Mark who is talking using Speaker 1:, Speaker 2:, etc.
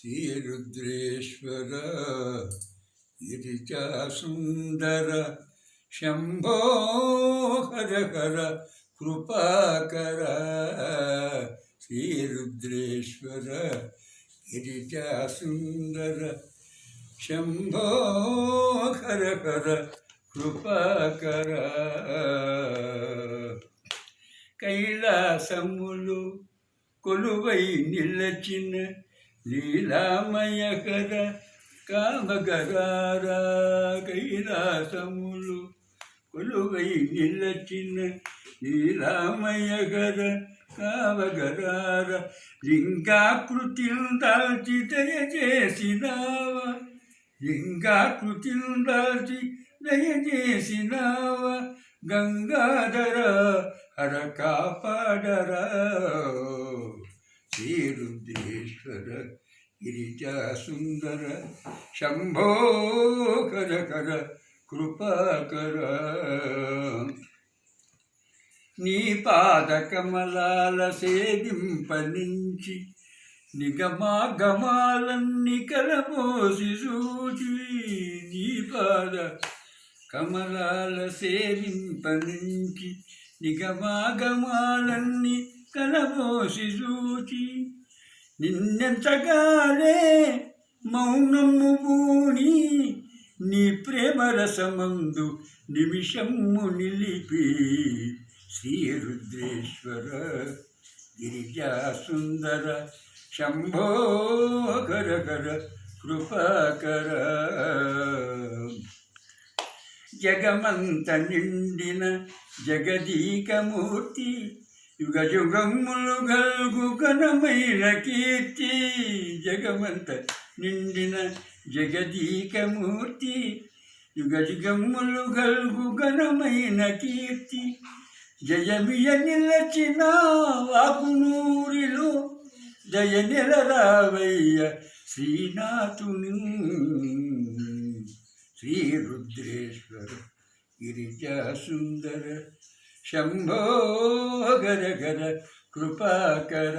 Speaker 1: శ్రీరుద్రేశ్వర గిరిజా సుందర శంభో హర హర కృపాకర. శ్రీరుద్రేశ్వర గిరిజా సుందర శంభో హర హర కృపాకర. కైలాసములు కొలువై నిలచిన లీలామయకర కామకరార కైలాసములు కొలువై నిలచిన లీలామయకర కామకరార లింగాకృతిని దాల్చి దయచేసినావా. లింగాకృతిని దాల్చి దయచేసినావా. గంగాధర హర కాపాడరా. శ్రీరుద్రేశ్వర గిరిజా సుందర శంభో కర కర కృపాకర నీ పాదకమలాల సేవింపనించి నిగమాగమాలన్నీ కలబోసి సూచి నీ పాద కమలాల సేవింపనించి నిగమాగమాలన్నీ కలమోసి సూచి నిన్నెంతగానే మౌనము పూని నీ ప్రేమరసమందు నిమిషము నిలిపి. శ్రీరుద్రేశ్వర గిరిజా సుందర శంభో కర కృపాకర. జగమంత నిండిన జగదీకమూర్తి యుగ యుగములు గల్గు ఘనమైన కీర్తి జగమంత నిండిన జగదీకమూర్తి. యుగ యుగములు గల్గు ఘనమైన కీర్తి జయమియ నిలచిన వాకునూరిలో జయ నిలరావయ్య శ్రీనాథుని. శ్రీరుద్రేశ్వర గిరిజా సుందర శంభో గర గర కృపాకర